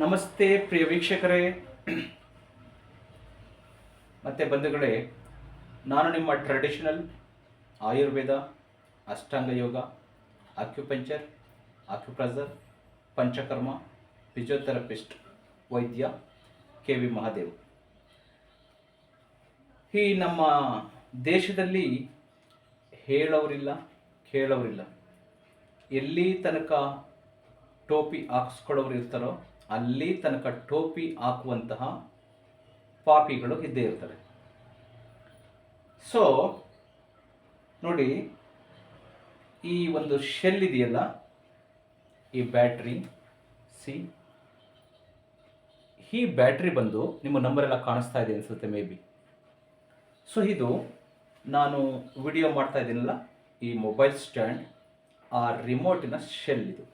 ನಮಸ್ತೆ ಪ್ರಿಯ ವೀಕ್ಷಕರೇ. ಮತ್ತು ಬಂಧುಗಳೇ, ನಾನು ನಿಮ್ಮ traditional Ayurveda, Ashtanga yoga acupuncture acupressure panchakarma physiotherapist ವೈದ್ಯ ಕೆ ವಿ ಮಹಾದೇವ್. ಈ ನಮ್ಮ ದೇಶದಲ್ಲಿ ಹೇಳೋರಿಲ್ಲ, ಕೇಳೋರಿಲ್ಲ. ಎಲ್ಲಿ ತನಕ ಟೋಪಿ ಹಾಕಿಸ್ಕೊಳ್ಳೋರು ಇರ್ತಾರೋ ಅಲ್ಲಿ ತನಕ ಟೋಪಿ ಹಾಕುವಂತಹ ಪಾಪಿಗಳು ಇದ್ದೇ ಇರ್ತಾರೆ ಸೊ ನೋಡಿ, ಈ ಒಂದು ಶೆಲ್ ಇದೆಯಲ್ಲ, ಈ ಬ್ಯಾಟ್ರಿ ಸಿ ಈ ಬ್ಯಾಟ್ರಿ ಬಂದು ನಿಮ್ಮ ನಂಬರೆಲ್ಲ ಕಾಣಿಸ್ತಾ ಇದೆ ಅನಿಸುತ್ತೆ ಮೇ ಬಿ ಸೊ ಇದು ನಾನು ವಿಡಿಯೋ ಮಾಡ್ತಾ ಇದ್ದೀನಲ್ಲ, ಈ ಮೊಬೈಲ್ ಸ್ಟ್ಯಾಂಡ್ ಆ ರಿಮೋಟಿನ ಶೆಲ್ ಇದು.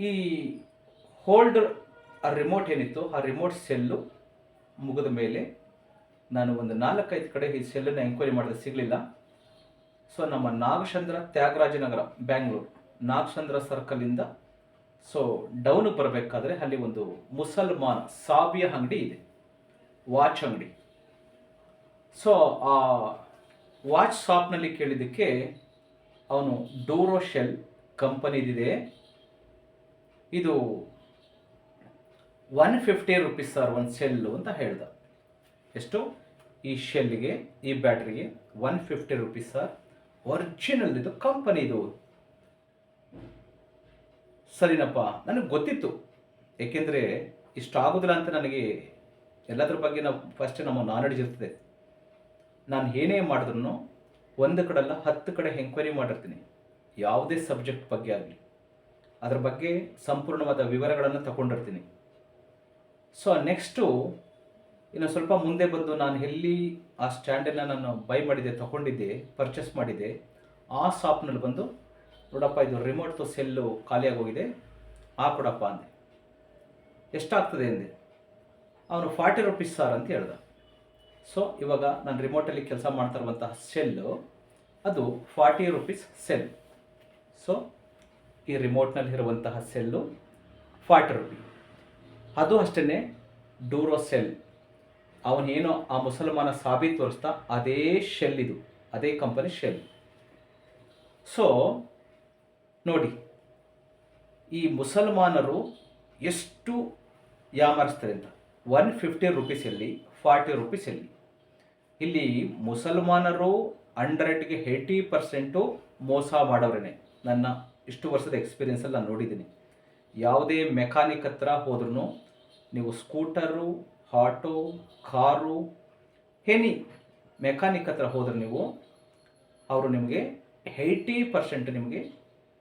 ಈ ಹೋಲ್ಡರ್ ಆ ರಿಮೋಟ್ ಏನಿತ್ತು, ಆ ರಿಮೋಟ್ ಸೆಲ್ಲು ಮುಗಿದ ಮೇಲೆ ನಾನು ಒಂದು ನಾಲ್ಕೈದು ಕಡೆ ಈ ಸೆಲ್ಲನ್ನು ಎಂಕ್ವೈರಿ ಮಾಡಿದ್ರೆ ಸಿಗಲಿಲ್ಲ. ಸೊ ನಮ್ಮ ನಾಗಚಂದ್ರ ತ್ಯಾಗರಾಜನಗರ ಬ್ಯಾಂಗ್ಳೂರು ನಾಗಚಂದ್ರ ಸರ್ಕಲಿಂದ ಸೊ ಡೌನ್ ಬರಬೇಕಾದ್ರೆ ಅಲ್ಲಿ ಒಂದು ಮುಸಲ್ಮಾನ್ ಸಾಬಿಯ ಅಂಗಡಿ ಇದೆ ವಾಚ್ ಅಂಗಡಿ. ಸೊ ಆ ವಾಚ್ ಶಾಪ್ನಲ್ಲಿ ಕೇಳಿದ್ದಕ್ಕೆ ಅವನು ಡೂರೋ ಶೆಲ್ ಕಂಪನಿದಿದೆ ಇದು ಒನ್ ಫಿಫ್ಟಿ ರುಪೀಸ್ ಸರ್ ಒಂದು ಸೆಲ್ಲು ಅಂತ ಹೇಳ್ದ. ಎಷ್ಟು? ಈ ಶೆಲ್ಗೆ ಈ ಬ್ಯಾಟ್ರಿಗೆ one fifty rupees sir original ಇದು ಕಂಪನಿದು ಸರಿನಪ್ಪ, ನನಗೆ ಗೊತ್ತಿತ್ತು. ಏಕೆಂದರೆ ಇಷ್ಟು ಆಗೋದಿಲ್ಲ ಅಂತ ನನಗೆ ಎಲ್ಲದ್ರ ಬಗ್ಗೆ ನಾವು ಫಸ್ಟ್ ನಮ್ಮ ನಾಲೆಡ್ಜ್ ಇರ್ತದೆ. ನಾನು ಏನೇ ಮಾಡಿದ್ರು ಒಂದು ಕಡೆಲ್ಲ ಹತ್ತು ಕಡೆ ಎಂಕ್ವೈರಿ ಮಾಡಿರ್ತೀನಿ. ಯಾವುದೇ ಸಬ್ಜೆಕ್ಟ್ ಬಗ್ಗೆ ಆಗಲಿ. ಅದ್ರ ಬಗ್ಗೆ ಸಂಪೂರ್ಣವಾದ ವಿವರಗಳನ್ನು ತಗೊಂಡಿರ್ತೀನಿ. ಸೊ ನೆಕ್ಸ್ಟು ಇನ್ನು ಸ್ವಲ್ಪ ಮುಂದೆ ಬಂದು ನಾನು ಎಲ್ಲಿ ಆ ಸ್ಟ್ಯಾಂಡನ್ನು ನಾನು ಬೈ ಮಾಡಿದ್ದೆ ತಗೊಂಡಿದ್ದೆ ಪರ್ಚೇಸ್ ಮಾಡಿದ್ದೆ ಆ ಶಾಪ್ನಲ್ಲಿ ಬಂದು ನೋಡಪ್ಪ ಇದು ರಿಮೋಟ್ದು ಸೆಲ್ಲು ಖಾಲಿಯಾಗೋಗಿದೆ, ಆ ಕೊಡಪ್ಪ ಅಂದೆ. ಎಷ್ಟಾಗ್ತದೆ ಅಂದೆ? ಅವನು ಫಾರ್ಟಿ ರುಪೀಸ್ ಸರ್ ಅಂತ ಹೇಳ್ದ. ಸೊ ಇವಾಗ ನಾನು ರಿಮೋಟಲ್ಲಿ ಕೆಲಸ ಮಾಡ್ತಾ ಇರುವಂತಹ ಸೆಲ್ಲು ಅದು ಫಾರ್ಟಿ ರುಪೀಸ್ ಸೆಲ್ ಸೊ ಈ ರಿಮೋಟ್ನಲ್ಲಿ ಇರುವಂತಹ ಸೆಲ್ಲು ಫಾರ್ಟಿ ರುಪಿ. ಅದು ಅಷ್ಟೇ ಡೂರೋ ಸೆಲ್ ಅವನೇನೋ ಆ ಮುಸಲ್ಮಾನ ಸಾಬಿ ತೋರಿಸ್ತಾ ಅದೇ ಶೆಲ್ ಇದು, ಅದೇ ಕಂಪನಿ ಶೆಲ್ ಸೊ ನೋಡಿ, ಈ ಮುಸಲ್ಮಾನರು ಎಷ್ಟು ಯಾಮರಿಸ್ತಾರೆ ಅಂತ? ಒನ್ ಫಿಫ್ಟಿ ರುಪೀಸಲ್ಲಿ ಫಾರ್ಟಿ ರುಪೀಸಲ್ಲಿ ಇಲ್ಲಿ ಮುಸಲ್ಮಾನರು ಹಂಡ್ರೆಡ್ಗೆ ಏಯ್ಟಿ ಪರ್ಸೆಂಟು ಮೋಸ ಮಾಡೋರೇನೆ. ನನ್ನ ಇಷ್ಟು ವರ್ಷದ ಎಕ್ಸ್ಪೀರಿಯೆನ್ಸಲ್ಲಿ ನಾನು ನೋಡಿದ್ದೀನಿ. ಯಾವುದೇ ಮೆಕ್ಯಾನಿಕ್ ಹತ್ರ ಹೋದ್ರೂ ನೀವು scooter auto car any mechanic ಹತ್ರ ಹೋದ್ರೆ ನೀವು ಅವರು ನಿಮಗೆ ಏಯ್ಟಿ ಪರ್ಸೆಂಟ್ ನಿಮಗೆ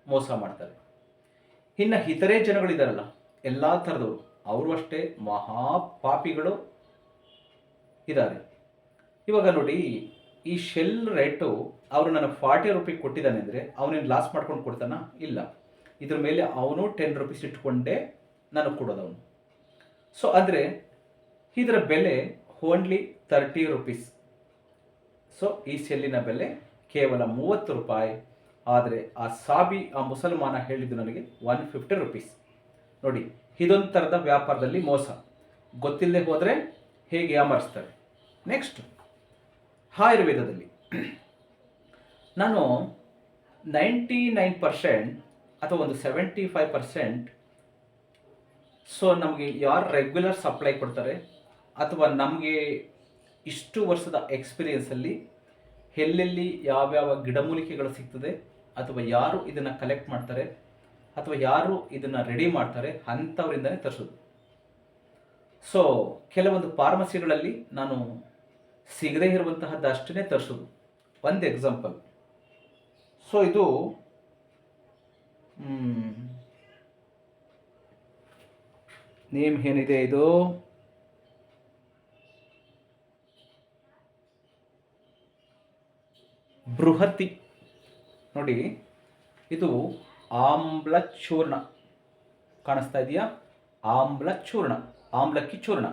ಮೋಸ ಮಾಡ್ತಾರೆ. ಇನ್ನು ಇತರೆ ಜನಗಳಿದ್ದಾರಲ್ಲ ಎಲ್ಲ ಥರದವರು, ಅವರು ಅಷ್ಟೇ ಮಹಾ ಪಾಪಿಗಳು ಇದ್ದಾರೆ ಇವಾಗ ನೋಡಿ, ಈ ಶೆಲ್ ರೇಟು ಅವರು ನನಗೆ ಫಾರ್ಟಿ ರುಪಿ ಕೊಟ್ಟಿದ್ದಾನೆ ಅಂದರೆ ಅವನೇನು ಲಾಸ್ ಮಾಡ್ಕೊಂಡು ಕೊಡ್ತಾನ? ಇಲ್ಲ. ಇದ್ರ ಮೇಲೆ ಅವನು ಟೆನ್ ರುಪೀಸ್ ಇಟ್ಕೊಂಡೇ ನನಗೆ ಕೊಡೋದು ಅವನು. ಸೊ ಆದರೆ ಇದರ ಬೆಲೆ ಓನ್ಲಿ ತರ್ಟಿ ರುಪೀಸ್ ಸೊ ಈ ಸೆಲ್ಲಿನ ಬೆಲೆ ಕೇವಲ ಮೂವತ್ತು ರೂಪಾಯಿ. ಆದರೆ ಆ ಸಾಬಿ, ಆ ಮುಸಲ್ಮಾನ ಹೇಳಿದ್ದು ನನಗೆ ಒನ್ ಫಿಫ್ಟಿ ರುಪೀಸ್ ನೋಡಿ, ಇದೊಂದು ಥರದ ವ್ಯಾಪಾರದಲ್ಲಿ ಮೋಸ. ಗೊತ್ತಿಲ್ಲದೆ ಹೋದರೆ ಹೇಗೆ ಯಾಮರಿಸ್ತಾರೆ ನೆಕ್ಸ್ಟ್ ಆಯುರ್ವೇದದಲ್ಲಿ. ನಾನು ನೈಂಟಿ ನೈನ್ ಪರ್ಸೆಂಟ್ ಅಥವಾ ಒಂದು ಸೆವೆಂಟಿ ಫೈವ್ ಪರ್ಸೆಂಟ್ ಸೊ ನಮಗೆ ಯಾರು ರೆಗ್ಯುಲರ್ ಸಪ್ಲೈ ಕೊಡ್ತಾರೆ ಅಥವಾ ನಮಗೆ ಇಷ್ಟು ವರ್ಷದ ಎಕ್ಸ್ಪೀರಿಯನ್ಸಲ್ಲಿ ಎಲ್ಲೆಲ್ಲಿ ಯಾವ್ಯಾವ ಗಿಡಮೂಲಿಕೆಗಳು ಸಿಗ್ತದೆ ಅಥವಾ ಯಾರು ಇದನ್ನು ಕಲೆಕ್ಟ್ ಮಾಡ್ತಾರೆ ಅಥವಾ ಯಾರು ಇದನ್ನು ರೆಡಿ ಮಾಡ್ತಾರೆ ಅಂಥವರಿಂದನೇ ತರಿಸೋದು. ಸೊ ಕೆಲವೊಂದು ಫಾರ್ಮಸಿಗಳಲ್ಲಿ ನಾನು ಸಿಗದೇ ಇರುವಂತಹದ್ದು ಅಷ್ಟೇ ತರಿಸೋದು. ಒಂದು ಎಕ್ಸಾಂಪಲ್ ಸೊ ಇದು ನೇಮ್ ಏನಿದೆ ಇದು? ಬೃಹತಿ. ನೋಡಿ, ಇದು ಆಮ್ಲ ಚೂರ್ಣ ಕಾಣಿಸ್ತಾ ಇದೆಯಾ? ಆಮ್ಲ ಚೂರ್ಣ ಆಮ್ಲಕ್ಕಿ ಚೂರ್ಣ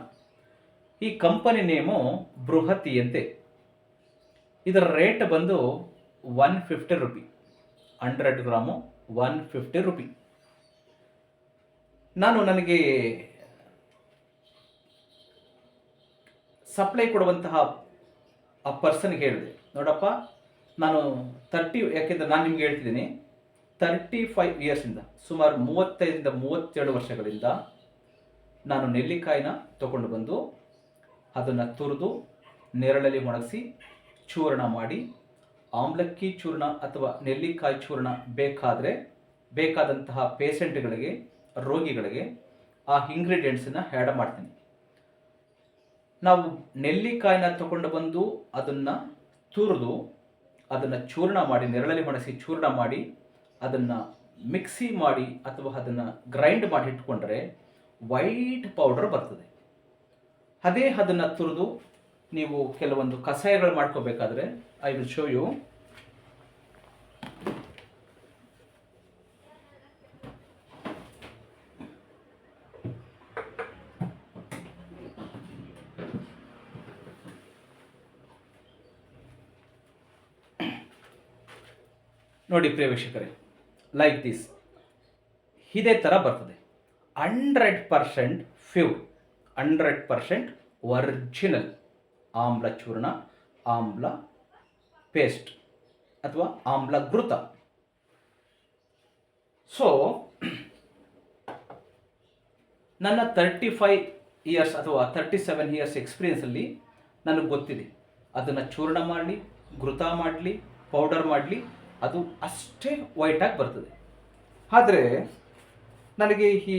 ಈ ಕಂಪನಿ ನೇಮು ಬೃಹತಿ ಅಂತೆ. ಇದರ ರೇಟ್ ಬಂದು one fifty rupee hundred gram one fifty rupee ನಾನು ನನಗೆ ಸಪ್ಲೈ ಕೊಡುವಂತಹ ಆ ಪರ್ಸನ್ಗೆ ಹೇಳಿದೆ. ನೋಡಪ್ಪ, ನಾನು ತರ್ಟಿ ಯಾಕೆಂದರೆ ನಾನು ನಿಮ್ಗೆ ಹೇಳ್ತಿದ್ದೀನಿ ತರ್ಟಿ ಫೈವ್ ಇಯರ್ಸಿಂದ ಸುಮಾರು ಮೂವತ್ತೈದರಿಂದ ಮೂವತ್ತೆರಡು ವರ್ಷಗಳಿಂದ ನಾನು ನೆಲ್ಲಿಕಾಯಿನ ತಗೊಂಡು ಬಂದು, ಅದನ್ನು ತುರಿದು, ನೆರಳಲ್ಲಿ ಒಣಗಿಸಿ, ಚೂರ್ಣ ಮಾಡಿ ಆಮ್ಲಕ್ಕಿ ಚೂರ್ಣ ಅಥವಾ ನೆಲ್ಲಿಕಾಯಿ ಚೂರ್ಣ ಬೇಕಾದರೆ ಬೇಕಾದಂತಹ ಪೇಷೆಂಟ್ಗಳಿಗೆ, ರೋಗಿಗಳಿಗೆ ಆ ಇಂಗ್ರೀಡಿಯೆಂಟ್ಸನ್ನು ಹ್ಯಾಡ್ ಮಾಡ್ತೀನಿ. ನಾವು ನೆಲ್ಲಿಕಾಯಿನ ತಗೊಂಡು ಬಂದು ಅದನ್ನು ತುರಿದು ಅದನ್ನು ಚೂರ್ಣ ಮಾಡಿ, ನೆರಳಲ್ಲಿ ಒಣಸಿ ಚೂರ್ಣ ಮಾಡಿ ಅದನ್ನು ಮಿಕ್ಸಿ ಮಾಡಿ ಅಥವಾ ಅದನ್ನು ಗ್ರೈಂಡ್ ಮಾಡಿ ಇಟ್ಕೊಂಡ್ರೆ ವೈಟ್ ಪೌಡರ್ ಬರ್ತದೆ. ಅದೇ ಅದನ್ನು ತುರಿದು ನೀವು ಕೆಲವೊಂದು ಕಷಾಯಗಳು ಮಾಡ್ಕೋಬೇಕಾದ್ರೆ ಐ will ಶೋ ಯು ನೋಡಿ ಪ್ರಿಯ ವೀಕ್ಷಕರೇ ಲೈಕ್ ದಿಸ್ ಇದೇ ಥರ ಬರ್ತದೆ. Hundred percent pure hundred percent original amla ಚೂರ್ಣ amla paste ಅಥವಾ ಆಮ್ಲ ಘೃತ ಸೊ ನನ್ನ ತರ್ಟಿ ಫೈವ್ ಇಯರ್ಸ್ ಅಥವಾ ತರ್ಟಿ ಸೆವೆನ್ ಇಯರ್ಸ್ ಎಕ್ಸ್ಪೀರಿಯನ್ಸಲ್ಲಿ ನನಗೆ ಗೊತ್ತಿದೆ. ಅದನ್ನು ಚೂರ್ಣ ಮಾಡಲಿ ಘೃತ ಮಾಡಲಿ ಪೌಡರ್ ಮಾಡಲಿ, ಅದು ಅಷ್ಟೇ ವೈಟಾಗಿ ಬರ್ತದೆ. ಆದರೆ, ನನಗೆ ಈ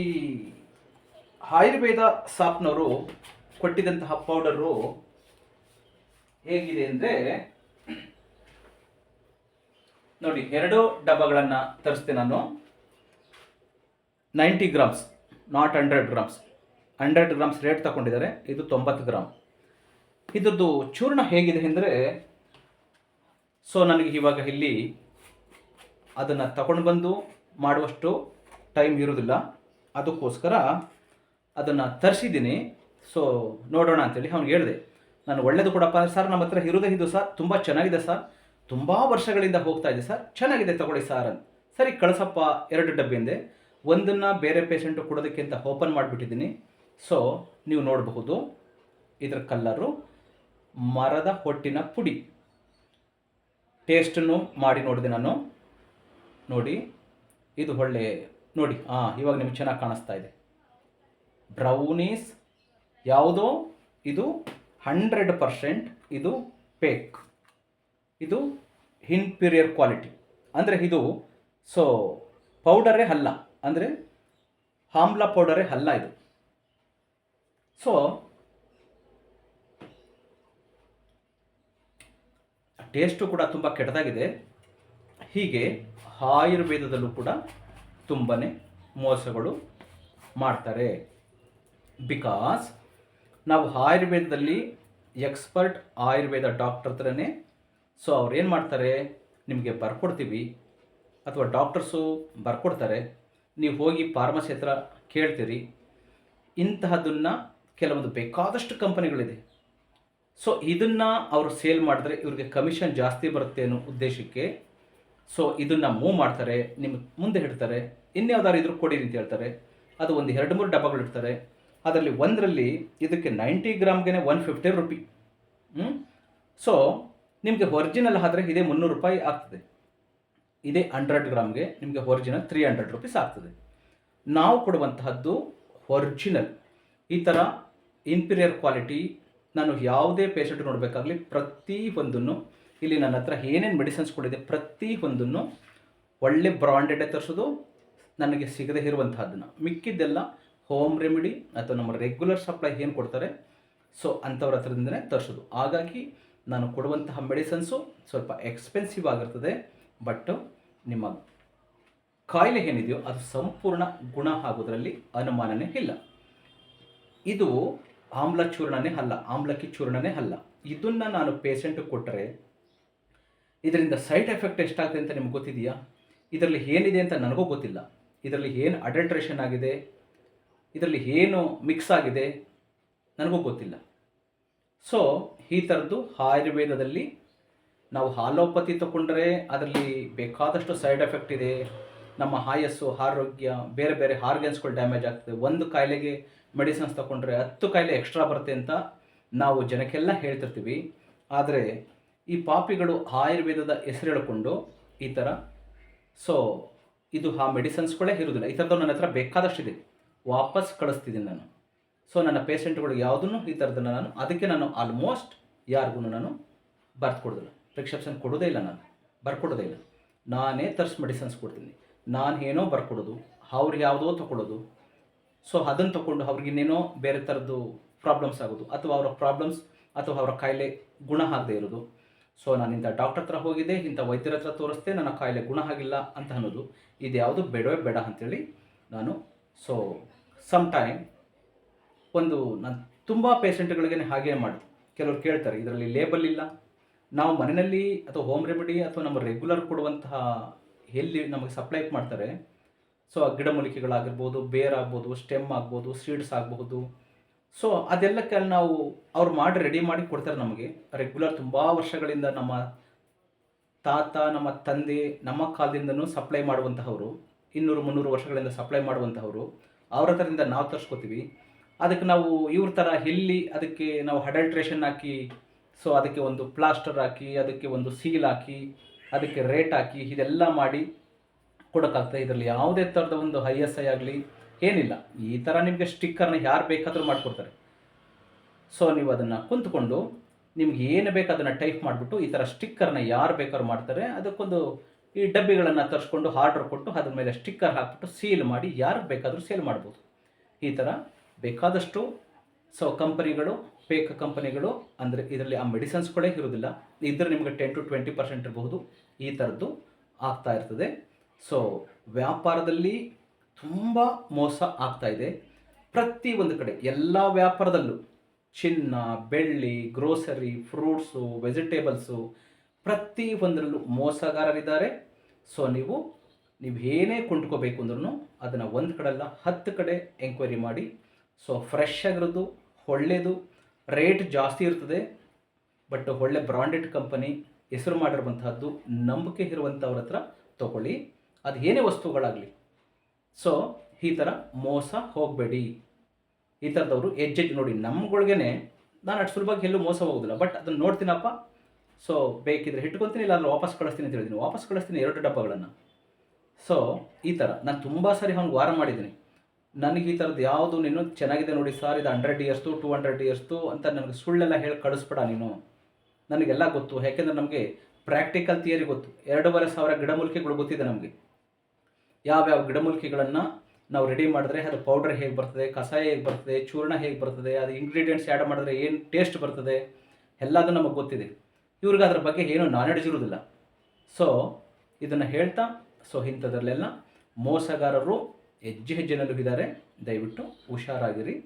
ಆಯುರ್ವೇದ ಸಾಪ್ನವರು ಕೊಟ್ಟಿದಂತಹ ಪೌಡರು ಹೇಗಿದೆ ಅಂದರೆ ನೋಡಿ, ಎರಡು ಡಬ್ಬಗಳನ್ನು ತರಿಸ್ತೀನಿ ನಾನು. Ninety grams, not hundred grams. Hundred grams rate ತಗೊಂಡಿದ್ದಾರೆ, ಇದು ತೊಂಬತ್ತು ಗ್ರಾಮ್. ಇದ್ರದ್ದು ಚೂರ್ಣ ಹೇಗಿದೆ ಅಂದರೆ, ಸೊ ನನಗೆ ಇವಾಗ ಇಲ್ಲಿ ಅದನ್ನು ತಗೊಂಡು ಬಂದು ಮಾಡುವಷ್ಟು ಟೈಮ್ ಇರೋದಿಲ್ಲ ಅದಕ್ಕೋಸ್ಕರ ಅದನ್ನು ತರಿಸಿದ್ದೀನಿ. ಸೊ ನೋಡೋಣ ಅಂತೇಳಿ ಅವ್ನಿಗೆ ಹೇಳಿದೆ. ನಾನು ಒಳ್ಳೇದು ಕೊಡಪ್ಪ ಸರ್ ನಮ್ಮ ಹತ್ರ ಇರೋದೇ ಇದು ಸರ್, ತುಂಬ ಚೆನ್ನಾಗಿದೆ ಸರ್. ತುಂಬ ವರ್ಷಗಳಿಂದ ಹೋಗ್ತಾ ಇದೆ ಸರ್. ಚೆನ್ನಾಗಿದೆ ತಗೊಳ್ಳಿ ಸರ್ ಅಂತ. ಸರಿ, ಕಳಿಸಪ್ಪ ಎರಡು ಡಬ್ಬಿ ಅಂದೆ. ಒಂದನ್ನು ಬೇರೆ ಪೇಷಂಟು ಕೊಡೋದಕ್ಕೆ ಅಂತ ಓಪನ್ ಮಾಡಿಬಿಟ್ಟಿದ್ದೀನಿ. ಸೊ ನೀವು ನೋಡಬಹುದು. ಇದರ ಕಲ್ಲರು ಮರದ ಹೊಟ್ಟಿನ ಪುಡಿ. ಟೇಸ್ಟನ್ನು ಮಾಡಿ ನೋಡಿದೆ ನಾನು. ನೋಡಿ, ಇದು ಒಳ್ಳೆ, ನೋಡಿ ಹಾಂ ಇವಾಗ ನಿಮ್ಗೆ ಚೆನ್ನಾಗಿ ಕಾಣಿಸ್ತಾ ಇದೆ. ಬ್ರೌನೀಸ್ ಯಾವುದೋ, ಇದು ಹಂಡ್ರೆಡ್ ಪರ್ಸೆಂಟ್ ಇದು ಪೇಕ್ ಇದು ಇನ್ಪೀರಿಯರ್ ಕ್ವಾಲಿಟಿ ಅಂದರೆ ಇದು ಸೊ ಪೌಡರೇ ಅಲ್ಲ ಅಂದರೆ ಆಮ್ಲ ಪೌಡರೇ ಅಲ್ಲ ಇದು. ಸೊ ಟೇಸ್ಟು ಕೂಡ ತುಂಬ ಕೆಟ್ಟದಾಗಿದೆ. ಹೀಗೆ ಆಯುರ್ವೇದದಲ್ಲೂ ಕೂಡ ತುಂಬಾ ಮೋಸಗಳು ಮಾಡ್ತಾರೆ. ಬಿಕಾಸ್ ನಾವು ಆಯುರ್ವೇದದಲ್ಲಿ ಎಕ್ಸ್ಪರ್ಟ್ ಆಯುರ್ವೇದ ಡಾಕ್ಟರ್ ಹತ್ರನೇ ಸೊ ಅವ್ರು ಏನು ಮಾಡ್ತಾರೆ? ನಿಮಗೆ ಬರ್ಕೊಡ್ತೀವಿ. ಅಥವಾ ಡಾಕ್ಟರ್ಸು ಬರ್ಕೊಡ್ತಾರೆ. ನೀವು ಹೋಗಿ ಫಾರ್ಮಸಿ ಹತ್ರ ಕೇಳ್ತೀರಿ. ಇಂತಹದನ್ನು ಕೆಲವೊಂದು ಬೇಕಾದಷ್ಟು ಕಂಪನಿಗಳಿದೆ. ಸೊ ಇದನ್ನು ಅವರು ಸೇಲ್ ಮಾಡಿದ್ರೆ ಇವ್ರಿಗೆ ಕಮಿಷನ್ ಜಾಸ್ತಿ ಬರುತ್ತೆ ಅನ್ನೋ ಉದ್ದೇಶಕ್ಕೆ. ಸೊ ಇದನ್ನು ಮೂವ್ ಮಾಡ್ತಾರೆ. ನಿಮ್ಮ ಮುಂದೆ ಇಡ್ತಾರೆ. ಇನ್ಯಾವುದಾದ್ರು ಇದ್ರೂ ಕೊಡಿ ಅಂತ ಹೇಳ್ತಾರೆ. ಅದು ಒಂದು ಎರಡು ಮೂರು ಡಬ್ಬಗಳು ಇಡ್ತಾರೆ. ಅದರಲ್ಲಿ ಒಂದರಲ್ಲಿ ಇದಕ್ಕೆ ನೈಂಟಿ ಗ್ರಾಮ್ಗೆ ಒನ್ ಫಿಫ್ಟಿ ರುಪಿ. ಸೊ ನಿಮಗೆ ಒರಿಜಿನಲ್ ಆದರೆ ಇದೇ ಮುನ್ನೂರು ರೂಪಾಯಿ ಆಗ್ತದೆ. ಇದೇ ಹಂಡ್ರೆಡ್ ಗ್ರಾಮ್ಗೆ ನಿಮಗೆ ಒರಿಜಿನಲ್ ತ್ರೀ ಹಂಡ್ರೆಡ್ ರುಪೀಸ್ ಆಗ್ತದೆ. ನಾವು ಕೊಡುವಂತಹದ್ದು ಒರಿಜಿನಲ್ ಈ ಥರ ಇನ್ಪೀರಿಯರ್ ಕ್ವಾಲಿಟಿ ನಾನು ಯಾವುದೇ ಪೇಷಂಟ್ ನೋಡಬೇಕಾಗಲಿ ಪ್ರತಿ ಒಂದನ್ನು ಇಲ್ಲಿ ನನ್ನ ಹತ್ರ ಏನೇನು ಮೆಡಿಸಿನ್ಸ್ ಕೊಡಿದೆ ಪ್ರತಿ ಒಂದನ್ನು ಒಳ್ಳೆ ಬ್ರಾಂಡೆಡೇ ತರಿಸೋದು ನನಗೆ ಸಿಗದೇ ಇರುವಂತಹದ್ದನ್ನು. ಮಿಕ್ಕಿದ್ದೆಲ್ಲ ಹೋಮ್ ರೆಮಿಡಿ ಅಥವಾ ನಮ್ಮ ರೆಗ್ಯುಲರ್ ಸಪ್ಲೈ ಏನು ಕೊಡ್ತಾರೆ? ಸೊ ಅಂಥವ್ರ ಹತ್ರದಿಂದಲೇ ತರಿಸೋದು. ಹಾಗಾಗಿ ನಾನು ಕೊಡುವಂತಹ ಮೆಡಿಸನ್ಸು ಸ್ವಲ್ಪ ಎಕ್ಸ್ಪೆನ್ಸಿವ್ ಆಗಿರ್ತದೆ ಬಟ್ ನಿಮ್ಮ ಕಾಯಿಲೆ ಏನಿದೆಯೋ ಅದು ಸಂಪೂರ್ಣ ಗುಣ ಆಗೋದ್ರಲ್ಲಿ ಅನುಮಾನನೇ ಇಲ್ಲ. ಇದು ಆಮ್ಲ ಚೂರ್ಣನೇ ಅಲ್ಲ, ಆಮ್ಲಕ್ಕಿ ಚೂರ್ಣನೇ ಅಲ್ಲ. ಇದನ್ನು ನಾನು ಪೇಷೆಂಟ್ ಕೊಟ್ಟರೆ ಇದರಿಂದ ಸೈಡ್ ಎಫೆಕ್ಟ್ ಎಷ್ಟಾಗುತ್ತೆ ಅಂತ ನಿಮ್ಗೆ ಗೊತ್ತಿದೆಯಾ? ಇದರಲ್ಲಿ ಏನಿದೆ ಅಂತ ನನಗೂ ಗೊತ್ತಿಲ್ಲ. ಇದರಲ್ಲಿ ಏನು ಅಡಲ್ಟ್ರೇಷನ್ ಆಗಿದೆ? ಇದರಲ್ಲಿ ಏನು ಮಿಕ್ಸ್ ಆಗಿದೆ? ನನಗೂ ಗೊತ್ತಿಲ್ಲ. ಸೊ ಈ ಥರದ್ದು ಆಯುರ್ವೇದದಲ್ಲಿ ನಾವು ಹಾಲೋಪತಿ ತಗೊಂಡ್ರೆ ಅದರಲ್ಲಿ ಬೇಕಾದಷ್ಟು ಸೈಡ್ ಎಫೆಕ್ಟ್ ಇದೆ. ನಮ್ಮ ಆಯಸ್ಸು, ಆರೋಗ್ಯ, ಬೇರೆ ಬೇರೆ ಆರ್ಗನ್ಸ್ಗಳು ಡ್ಯಾಮೇಜ್ ಆಗ್ತದೆ. ಒಂದು ಕಾಯಿಲೆಗೆ ಮೆಡಿಸಿನ್ಸ್ ತಗೊಂಡ್ರೆ ಹತ್ತು ಕಾಯಿಲೆ ಎಕ್ಸ್ಟ್ರಾ ಬರುತ್ತೆ ಅಂತ ನಾವು ಜನಕ್ಕೆಲ್ಲ ಹೇಳ್ತಿರ್ತೀವಿ. ಆದರೆ ಈ ಪಾಪಿಗಳು ಆಯುರ್ವೇದದ ಹೆಸರು ಹೇಳಿಕೊಂಡು ಈ ಥರ ಸೊ ಇದು ಆ ಮೆಡಿಸನ್ಸ್ಗಳೇ ಇರೋದಿಲ್ಲ ಈ ಥರದ್ದು ನನ್ನ ಹತ್ರ ಬೇಕಾದಷ್ಟಿದೆ. ವಾಪಸ್ ಕಳಿಸ್ತಿದ್ದೀನಿ ನಾನು. ಸೊ ನನ್ನ ಪೇಷೆಂಟ್ಗಳಿಗೆ ಯಾವುದನ್ನು ಈ ಥರದನ್ನು ನಾನು, ಅದಕ್ಕೆ ನಾನು ಆಲ್ಮೋಸ್ಟ್ ಯಾರಿಗೂ ನಾನು ಬರ್ದು ಕೊಡೋದಿಲ್ಲ. ಪ್ರಿಸ್ಕ್ರಿಪ್ಷನ್ ಕೊಡೋದೇ ಇಲ್ಲ ನಾನು. ಬರ್ಕೊಡೋದೇ ಇಲ್ಲ. ನಾನೇ ತರ್ಸ್ ಮೆಡಿಸನ್ಸ್ ಕೊಡ್ತೀನಿ. ನಾನು ಏನೋ ಬರ್ಕೊಡೋದು ಅವ್ರಿಗೆ ಯಾವುದೋ ತೊಗೊಳೋದು ಸೊ ಅದನ್ನು ತೊಗೊಂಡು ಅವ್ರಿಗೆ ಇನ್ನೇನೋ ಬೇರೆ ಥರದ್ದು ಪ್ರಾಬ್ಲಮ್ಸ್ ಆಗೋದು, ಅಥವಾ ಅವರ ಪ್ರಾಬ್ಲಮ್ಸ್ ಅಥವಾ ಅವರ ಕಾಯಿಲೆ ಗುಣ ಆಗದೆ ಇರೋದು. ಸೊ ನಾನು ಇಂಥ ಡಾಕ್ಟರ್ ಹತ್ರ ಹೋಗಿದ್ದೆ, ಇಂಥ ವೈದ್ಯರ ಹತ್ರ ತೋರಿಸ್ದೆ, ನನ್ನ ಕಾಯಿಲೆ ಗುಣ ಆಗಿಲ್ಲ ಅಂತ ಅನ್ನೋದು. ಇದು ಯಾವುದು ಬೇಡವೇ ಬೇಡ ಅಂಥೇಳಿ ನಾನು ಸೊ ಸಮ್ ಟೈಮ್ ಒಂದು ನಾನು ತುಂಬ ಪೇಷಂಟ್ಗಳಿಗೆ ಹಾಗೆ ಮಾಡಿದೆ. ಕೆಲವರು ಕೇಳ್ತಾರೆ, ಇದರಲ್ಲಿ ಲೇಬಲ್ ಇಲ್ಲ. ನಾವು ಮನೆಯಲ್ಲಿ ಅಥವಾ ಹೋಮ್ ರೆಮಿಡಿ ಅಥವಾ ನಮ್ಮ ರೆಗ್ಯುಲರ್ ಕೊಡುವಂತಹ ಎಲ್ಲಿ ನಮಗೆ ಸಪ್ಲೈ ಮಾಡ್ತಾರೆ, ಸೊ ಆ ಗಿಡಮೂಲಿಕೆಗಳಾಗಿರ್ಬೋದು ಬೇರ್ ಆಗ್ಬೋದು, ಸ್ಟೆಮ್ ಆಗ್ಬೋದು, ಸೀಡ್ಸ್ ಆಗಬಹುದು. ಸೊ ಅದೆಲ್ಲಕ್ಕೆ ನಾವು ಅವ್ರು ಮಾಡಿ ರೆಡಿ ಮಾಡಿ ಕೊಡ್ತಾರೆ ನಮಗೆ. ರೆಗ್ಯುಲರ್ ತುಂಬ ವರ್ಷಗಳಿಂದ ನಮ್ಮ ತಾತ, ನಮ್ಮ ತಂದೆ, ನಮ್ಮ ಕಾಲದಿಂದನೂ ಸಪ್ಲೈ ಮಾಡುವಂತಹವರು, ಇನ್ನೂರು ಮುನ್ನೂರು ವರ್ಷಗಳಿಂದ ಸಪ್ಲೈ ಮಾಡುವಂತಹವರು, ಅವ್ರ ಹತ್ರದಿಂದ ನಾವು ತರಿಸ್ಕೋತೀವಿ. ಅದಕ್ಕೆ ನಾವು ಇವ್ರ ಥರ ಹೆಲ್ಲಿ ಅದಕ್ಕೆ ನಾವು ಅಡಲ್ಟ್ರೇಷನ್ ಹಾಕಿ ಸೊ ಅದಕ್ಕೆ ಒಂದು ಪ್ಲಾಸ್ಟರ್ ಹಾಕಿ, ಅದಕ್ಕೆ ಒಂದು ಸೀಲ್ ಹಾಕಿ, ಅದಕ್ಕೆ ರೇಟ್ ಹಾಕಿ, ಇದೆಲ್ಲ ಮಾಡಿ ಕೊಡೋಕ್ಕಾಗ್ತದೆ. ಇದರಲ್ಲಿ ಯಾವುದೇ ಥರದ ಒಂದು ಐ ಎಸ್ ಐ ಆಗಲಿ, ಏನಿಲ್ಲ. ಈ ಥರ ನಿಮಗೆ ಸ್ಟಿಕ್ಕರ್ನ ಯಾರು ಬೇಕಾದರೂ ಮಾಡಿಕೊಡ್ತಾರೆ. ಸೊ ನೀವು ಅದನ್ನು ಕುಂತ್ಕೊಂಡು ನಿಮ್ಗೆ ಏನು ಬೇಕು ಅದನ್ನು ಟೈಪ್ ಮಾಡಿಬಿಟ್ಟು ಈ ಥರ ಸ್ಟಿಕ್ಕರ್ನ ಯಾರು ಬೇಕಾದ್ರೂ ಮಾಡ್ತಾರೆ. ಅದಕ್ಕೊಂದು ಈ ಡಬ್ಬಿಗಳನ್ನು ತರಿಸ್ಕೊಂಡು ಹಾರ್ಡರ್ ಕೊಟ್ಟು ಅದ್ರ ಮೇಲೆ ಸ್ಟಿಕ್ಕರ್ ಹಾಕ್ಬಿಟ್ಟು ಸೀಲ್ ಮಾಡಿ ಯಾರು ಬೇಕಾದರೂ ಸೇಲ್ ಮಾಡ್ಬೋದು. ಈ ಥರ ಬೇಕಾದಷ್ಟು ಸೊ ಕಂಪನಿಗಳು ಫೇಕ್ ಕಂಪನಿಗಳು, ಅಂದರೆ ಇದರಲ್ಲಿ ಆ ಮೆಡಿಸನ್ಸ್ಗಳೇ ಇರೋದಿಲ್ಲ ಇದ್ರೆ ನಿಮಗೆ ಟೆನ್ ಟು ಟ್ವೆಂಟಿ ಪರ್ಸೆಂಟ್ ಇರಬಹುದು. ಈ ಥರದ್ದು ಆಗ್ತಾ ಇರ್ತದೆ. ಸೊ ವ್ಯಾಪಾರದಲ್ಲಿ ತುಂಬ ಮೋಸ ಆಗ್ತಾ ಇದೆ. ಪ್ರತಿ ಒಂದು ಕಡೆ, ಎಲ್ಲ ವ್ಯಾಪಾರದಲ್ಲೂ ಚಿನ್ನ, ಬೆಳ್ಳಿ ಗ್ರೋಸರಿ ಫ್ರೂಟ್ಸು ವೆಜಿಟೇಬಲ್ಸು ಪ್ರತಿ ಒಂದರಲ್ಲೂ ಮೋಸಗಾರರಿದ್ದಾರೆ. ಸೊ ನೀವು ನೀವು ಏನೇ ಕೊಂಡ್ಕೋಬೇಕು ಅಂದ್ರೂ ಅದನ್ನು ಒಂದು ಕಡೆ ಅಲ್ಲ, ಹತ್ತು ಕಡೆ ಎಂಕ್ವೈರಿ ಮಾಡಿ ಸೊ ಫ್ರೆಶ್ ಆಗಿರೋದು ಒಳ್ಳೆಯದು ರೇಟ್ ಜಾಸ್ತಿ ಇರ್ತದೆ ಬಟ್ ಒಳ್ಳೆ ಬ್ರಾಂಡೆಡ್ ಕಂಪನಿ ಹೆಸರು ಮಾಡಿರುವಂತಹದ್ದು ನಂಬಿಕೆ ಇರುವಂಥವ್ರ ಹತ್ರ ತಗೊಳ್ಳಿ. ಅದು ಏನೇ ವಸ್ತುಗಳಾಗಲಿ. ಸೊ ಈ ಥರ ಮೋಸ ಹೋಗಬೇಡಿ. ಈ ಥರದವರು ಹೆಜ್ಜೆಜ್ಜೆ ನೋಡಿ, ನಮ್ಗಳ್ಗೇನೆ ನಾನು ಅಷ್ಟು ಸುಲಭವಾಗಿ ಎಲ್ಲೂ ಮೋಸ ಹೋಗೋದಿಲ್ಲ ಬಟ್ ಅದನ್ನು ನೋಡ್ತೀನಪ್ಪ. ಸೊ ಬೇಕಿದ್ರೆ ಇಟ್ಕೊತೀನಿ ಇಲ್ಲ ವಾಪಸ್ ಕಳಿಸ್ತೀನಿ ಅಂತ ಹೇಳಿದ್ದೀನಿ ವಾಪಸ್ ಕಳಿಸ್ತೀನಿ ಎರಡು ಡಬ್ಬಗಳನ್ನು. ಸೊ ಈ ಥರ ನಾನು ತುಂಬ ಸಾರಿ ಅವ್ನಿಗೆ ವಾರ ಮಾಡಿದ್ದೀನಿ. ನನಗೆ ಈ ಥರದ್ದು ಯಾವುದು ನೀನು ಚೆನ್ನಾಗಿದೆ ನೋಡಿ ಸರ್ ಇದು ಹಂಡ್ರೆಡ್ ಇಯರ್ಸ್ದು ಟೂ ಹಂಡ್ರೆಡ್ ಇಯರ್ಸ್ದು ಅಂತ ನನಗೆ ಸುಳ್ಳೆಲ್ಲ ಹೇಳಿ ಕಳಿಸ್ಬೇಡ ನೀನು. ನನಗೆಲ್ಲ ಗೊತ್ತು, ಯಾಕೆಂದರೆ ನಮಗೆ ಪ್ರಾಕ್ಟಿಕಲ್ ಥಿಯರಿ ಗೊತ್ತು. ಎರಡೂವರೆ ಸಾವಿರ ಗಿಡಮೂಲಿಕೆಗಳು ಗೊತ್ತಿದೆ ನಮಗೆ. ಯಾವ್ಯಾವ ಗಿಡಮೂಲಿಕೆಗಳನ್ನು ನಾವು ರೆಡಿ ಮಾಡಿದ್ರೆ ಅದು ಪೌಡರ್ ಹೇಗೆ ಬರ್ತದೆ, ಕಷಾಯ ಹೇಗೆ ಬರ್ತದೆ, ಚೂರ್ಣ ಹೇಗೆ ಬರ್ತದೆ, ಅದು ಇಂಗ್ರೀಡಿಯೆಂಟ್ಸ್ ಆ್ಯಡ್ ಮಾಡಿದ್ರೆ ಏನು ಟೇಸ್ಟ್ ಬರ್ತದೆ, ಎಲ್ಲದೂ ನಮಗೆ ಗೊತ್ತಿದೆ. ಇವ್ರಿಗೆ ಅದ್ರ ಬಗ್ಗೆ ಏನೂ ನಾಲೆಡ್ಜ್ ಇರೋದಿಲ್ಲ. ಸೊ ಇದನ್ನು ಹೇಳ್ತಾ ಸೊ ಇಂಥದ್ರಲ್ಲೆಲ್ಲ ಮೋಸಗಾರರು ಹೆಜ್ಜೆ ಹೆಜ್ಜೆನಲ್ಲೂ ಇದ್ದಾರೆ. ದಯವಿಟ್ಟು ಹುಷಾರಾಗಿರಿ.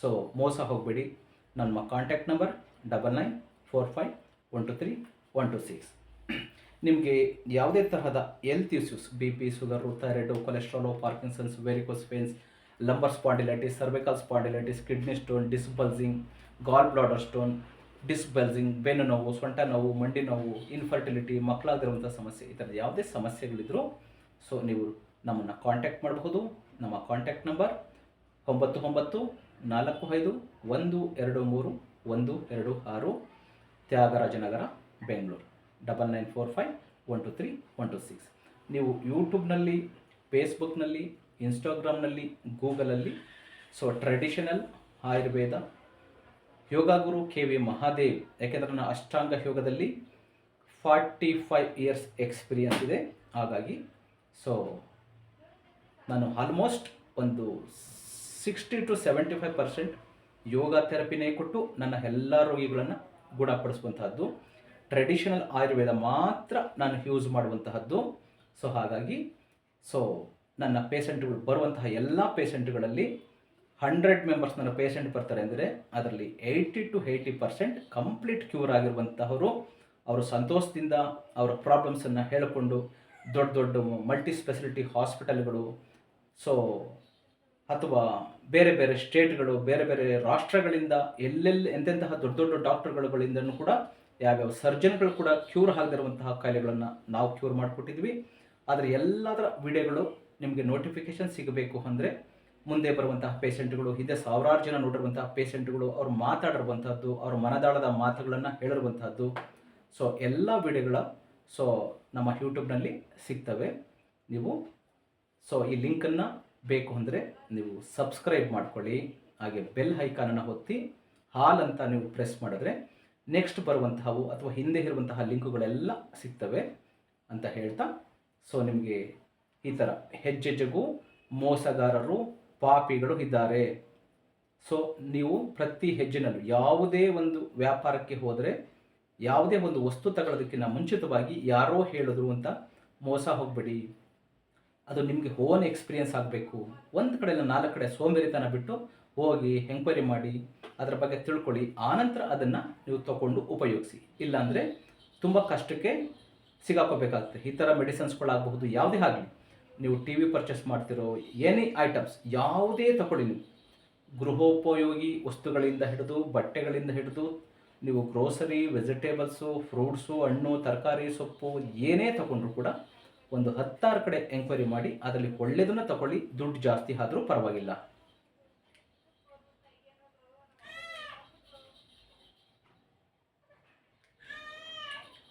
ಸೊ ಮೋಸ ಹೋಗಬೇಡಿ. ನಮ್ಮ contact number double nine four five one two three one two six ನಿಮಗೆ ಯಾವುದೇ ತರಹದ health issues B P sugar thyroid cholesterol Parkinson's varicose pains lumbar spondylitis cervical spondylitis kidney stone dissolving gall bladder stone dissolving ಬೆನ್ನು ನೋವು, ಸೊಂಟ ನೋವು, ಮಂಡಿ ನೋವು infertility ಮಕ್ಕಳಾಗಿರುವಂಥ ಸಮಸ್ಯೆ, ಈ ಥರದ ಯಾವುದೇ ಸಮಸ್ಯೆಗಳಿದ್ರೂ ಸೊ ನೀವು ನಮ್ಮನ್ನು ಕಾಂಟ್ಯಾಕ್ಟ್ ಮಾಡಬಹುದು. ನಮ್ಮ ಕಾಂಟ್ಯಾಕ್ಟ್ ನಂಬರ್ ಒಂಬತ್ತು ಒಂಬತ್ತು ನಾಲ್ಕು ಐದು ಒಂದು ಎರಡು ಮೂರು ಒಂದು ಎರಡು ಆರು Tyagarajanagar, Bengaluru. Double nine four five one two three one two six ನೀವು ಯೂಟ್ಯೂಬ್ನಲ್ಲಿ ಫೇಸ್ಬುಕ್ನಲ್ಲಿ ಇನ್ಸ್ಟಾಗ್ರಾಮ್ನಲ್ಲಿ ಗೂಗಲಲ್ಲಿ so traditional Ayurveda yoga guru K V Mahadev ಯಾಕೆಂದರೆ ನನ್ನ ಅಷ್ಟಾಂಗ ಯೋಗದಲ್ಲಿ ಫಾರ್ಟಿ ಫೈವ್ ಇಯರ್ಸ್ ಎಕ್ಸ್ಪೀರಿಯನ್ಸ್ ಇದೆ. ಹಾಗಾಗಿ ಸೊ ನಾನು ಆಲ್ಮೋಸ್ಟ್ ಒಂದು sixty to seventy five percent yoga ಥೆರಪಿನೇ ಕೊಟ್ಟು ನನ್ನ ಎಲ್ಲ ರೋಗಿಗಳನ್ನು ಗುಣಪಡಿಸುವಂತಹದ್ದು. ಟ್ರೆಡಿಷನಲ್ ಆಯುರ್ವೇದ ಮಾತ್ರ ನಾನು ಯೂಸ್ ಮಾಡುವಂತಹದ್ದು. ಸೊ ಹಾಗಾಗಿ ಸೊ ನನ್ನ ಪೇಷಂಟ್ಗಳು ಬರುವಂತಹ ಎಲ್ಲ ಪೇಷಂಟ್ಗಳಲ್ಲಿ ಹಂಡ್ರೆಡ್ ಮೆಂಬರ್ಸ್ ನನ್ನ ಪೇಷಂಟ್ ಬರ್ತಾರೆ ಅಂದರೆ ಅದರಲ್ಲಿ eighty to eighty percent complete cure ಆಗಿರುವಂತಹವರು ಅವರು ಸಂತೋಷದಿಂದ ಅವರ ಪ್ರಾಬ್ಲಮ್ಸನ್ನು ಹೇಳಿಕೊಂಡು ದೊಡ್ಡ ದೊಡ್ಡ ಮಲ್ಟಿ ಸ್ಪೆಷಾಲಿಟಿ ಹಾಸ್ಪಿಟಲ್ಗಳು ಸೊ ಅಥವಾ ಬೇರೆ ಬೇರೆ ಸ್ಟೇಟ್ಗಳು, ಬೇರೆ ಬೇರೆ ರಾಷ್ಟ್ರಗಳಿಂದ ಎಲ್ಲೆಲ್ಲಿ ಎಂತೆಂತಹ ದೊಡ್ಡ ದೊಡ್ಡ ಡಾಕ್ಟರ್ಗಳಿಂದನೂ ಕೂಡ ಯಾವ್ಯಾವ ಸರ್ಜನ್ಗಳು ಕೂಡ ಕ್ಯೂರ್ ಆಗದಿರುವಂತಹ ಕಾಯಿಲೆಗಳನ್ನು ನಾವು ಕ್ಯೂರ್ ಮಾಡಿಕೊಟ್ಟಿದ್ವಿ. ಆದರೆ ಎಲ್ಲದರ ವಿಡಿಯೋಗಳು ನಿಮಗೆ ನೋಟಿಫಿಕೇಶನ್ ಸಿಗಬೇಕು ಅಂದರೆ ಮುಂದೆ ಬರುವಂತಹ ಪೇಷಂಟ್ಗಳು, ಹಿಂದೆ ಸಾವಿರಾರು ಜನ ನೋಡಿರುವಂತಹ ಪೇಷೆಂಟ್ಗಳು ಅವ್ರು ಮಾತಾಡಿರುವಂಥದ್ದು ಅವ್ರ ಮನದಾಳದ ಮಾತುಗಳನ್ನು ಹೇಳಿರುವಂಥದ್ದು ಸೊ ಎಲ್ಲ ವಿಡಿಯೋಗಳ ಸೊ ನಮ್ಮ ಯೂಟ್ಯೂಬ್ನಲ್ಲಿ ಸಿಗ್ತವೆ. ನೀವು ಸೊ ಈ ಲಿಂಕನ್ನು ಬೇಕು ಅಂದರೆ ನೀವು ಸಬ್ಸ್ಕ್ರೈಬ್ ಮಾಡ್ಕೊಳ್ಳಿ. ಹಾಗೆ ಬೆಲ್ ಐಕಾನನ್ನು ಒತ್ತಿ, ಹಾಲ್ ಅಂತ ನೀವು ಪ್ರೆಸ್ ಮಾಡಿದ್ರೆ ನೆಕ್ಸ್ಟ್ ಬರುವಂತಹವು ಅಥವಾ ಹಿಂದೆ ಇರುವಂತಹ ಲಿಂಕುಗಳೆಲ್ಲ ಸಿಗ್ತವೆ ಅಂತ ಹೇಳ್ತಾ ಸೊ ನಿಮಗೆ ಈ ಥರ ಹೆಜ್ಜೆಜ್ಜೆಗೂ ಮೋಸಗಾರರು, ಪಾಪಿಗಳು ಇದ್ದಾರೆ. ಸೊ ನೀವು ಪ್ರತಿ ಹೆಜ್ಜೆನಲ್ಲೂ ಯಾವುದೇ ಒಂದು ವ್ಯಾಪಾರಕ್ಕೆ ಹೋದರೆ, ಯಾವುದೇ ಒಂದು ವಸ್ತು ತಗೊಳ್ಳೋದಕ್ಕಿಂತ ಮುಂಚಿತವಾಗಿ ಯಾರೋ ಹೇಳಿದ್ರು ಅಂತ ಮೋಸ ಹೋಗಬೇಡಿ. ಅದು ನಿಮಗೆ ಓನ್ ಎಕ್ಸ್ಪೀರಿಯನ್ಸ್ ಆಗಬೇಕು. ಒಂದು ಕಡೆಯಿಂದ ನಾಲ್ಕು ಕಡೆ ಸೋಂಬೇರಿತನ ಬಿಟ್ಟು ಹೋಗಿ ಎಂಕ್ವೈರಿ ಮಾಡಿ, ಅದರ ಬಗ್ಗೆ ತಿಳ್ಕೊಳ್ಳಿ. ಆನಂತರ ಅದನ್ನು ನೀವು ತಗೊಂಡು ಉಪಯೋಗಿಸಿ. ಇಲ್ಲಾಂದರೆ ತುಂಬ ಕಷ್ಟಕ್ಕೆ ಸಿಗಾಕೋಬೇಕಾಗುತ್ತೆ. ಈ ಥರ ಮೆಡಿಸಿನ್ಸ್ಗಳಾಗಬಹುದು, ಯಾವುದೇ ಆಗಲಿ. ನೀವು ಟಿ ವಿ ಪರ್ಚೇಸ್ ಮಾಡ್ತಿರೋ ಎನಿ ಐಟಮ್ಸ್ ಯಾವುದೇ ತಗೊಳ್ಳಿ ನೀವು. ಗೃಹೋಪಯೋಗಿ ವಸ್ತುಗಳಿಂದ ಹಿಡಿದು, ಬಟ್ಟೆಗಳಿಂದ ಹಿಡಿದು, ನೀವು ಗ್ರೋಸರಿ ವೆಜಿಟೇಬಲ್ಸು ಫ್ರೂಟ್ಸು ಹಣ್ಣು, ತರಕಾರಿ, ಸೊಪ್ಪು, ಏನೇ ತಗೊಂಡ್ರು ಕೂಡ ಒಂದು ಹತ್ತಾರು ಕಡೆ ಎಂಕ್ವೈರಿ ಮಾಡಿ ಅದರಲ್ಲಿ ಒಳ್ಳೆಯದನ್ನು ತಗೊಳ್ಳಿ ದುಡ್ಡು ಜಾಸ್ತಿ ಆದರೂ ಪರವಾಗಿಲ್ಲ.